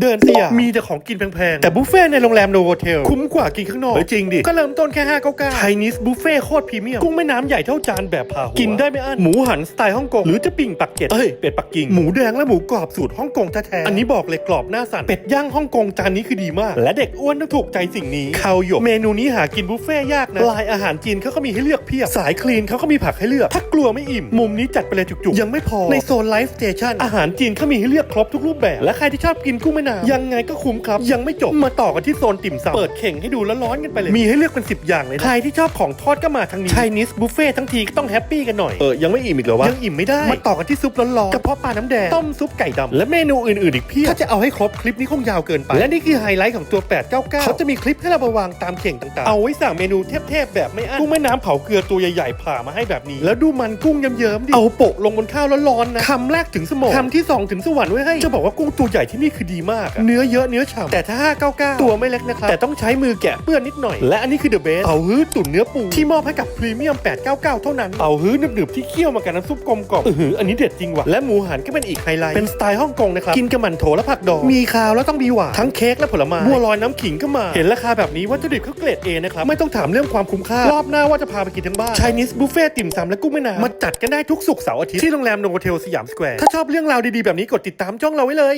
เดินสยามมีแต่ของกินแพงๆ แต่บุฟเฟ่ต์ในโรงแรมโนโวเทล คุ้มกว่ากินข้างนอกเฮ้ยจริงดิ ก็เริ่มต้นแค่ 599ไชนีสบุฟเฟ่ต์โคตรพรีเมียม กุ้งแม่น้ำใหญ่เท่าจานแบบพาหัวกินได้ไม่อั้นหมูหันสไตล์ฮ่องกงหรือจะปิ่งปักเก็ตเอ้ยเป็ดปักกิ่งหมูแดงและหมูกรอบสูตรฮ่องกงแท้ๆอันนี้บอกเลยกรอบหน้าสั่นเป็ดย่างฮ่องกงจานนี้คือดีมาก และเด็กอ้วนต้องถูกใจสิ่งนี้ข้าวหยกเมนูนี้หากินบุฟเฟ่ต์ยากนะลายอาหารจีนเขาก็มีให้เลือกเพียบสายคลีนเขาก็มีผักให้เลือก ถ้ากลัวไม่อิ่ม มุมนี้จัดไปเลยจุกๆ ยังไม่พอในโซนไลฟ์สเตชันอาหารจีนเขามีให้เลือกครบทุกรูปแบบและใครที่ชอบกินกุ้งแม่น้ำยังไงก็คุ้มครับ ยังไม่จบมาต่อกันที่โซนติ่มซำเปิดเข่งให้ดูแล้วร้อนกันไปเลย มีให้เลือกเป็น 10 อย่างเลยนะใครที่ชอบของทอดก็มาทางนี้ไชนีสบุฟเฟ่ทั้งทีก็ต้องแฮปปี้กันหน่อยเออยังไม่อิ่มอีกเหรอวะยังอิ่มไม่ได้มาต่อกันที่ซุปร้อนๆกระเพาะปลาน้ำแดงต้มซุปไก่ดำและเมนูอื่นๆอีกเพียบถ้าจะเอาให้ครบคลิปนี้คงยาวเกินไป และนี่คือไฮไลท์ของตัว 899 เขาจะมีคลิปให้เรามาวางตามเข่งต่างๆ เอาไว้สั่งเมนูเทพๆแบบไม่อั้นกุ้งแม่น้ำเผาเกลือตัวใหญ่ๆผ่ามาให้แบบนี้ แล้วดูมันกุ้งเยิ้มๆดิเอาโปะลงบนข้าวร้อนๆนะคำแรกถึงสมองคำที่สองถึงสวรรค์ไว้ให้จะบอกว่ากุ้งตัวใหญ่ที่นี่คือดีมากอะเนื้อเยอะเนื้อฉ่ำแต่ถ้า 599 ตัวไม่เล็กนะครับแต่ต้องใช้มือแกะเปื้อนนิดหน่อย และอันนี้คือเดอะเบสเป่าฮื้อตุ๋นเนื้อปูที่มอบให้กับพรีเมียม 899 เท่านั้นเป่าฮื้อหนึบๆที่เคี่ยวมากับน้ำซุปกลมกล่อมอือหืออันนี้เด็ดจริงว่ะและหมูหันก็เป็นอีกไฮไลท์เป็นสไตล์ฮ่องกงนะครับกินกับหมันโถและผักดองมีคาวแล้วต้องมีหวานทั้งเค้กและผลไม้บัวลอยน้ำขิงก็มา เห็นราคาแบบนี้วัตถุดิบเขาเกรดเอนะครับไม่ต้องถามเรื่องความคุ้มค่ารอบหน้าว่าจะพาไปกินทั้งบ้าน Chinese buffet ติ่มซำและกุ้งแม่น้ำมาจัดกันได้ทุกสุกร์เสาร์อาทิตย์ที่โรงแรมโนโวเทลสยามสแควร์ถ้าชอบเรื่องราวดีๆแบบนี้กดติดตามช่องเราไว้เลย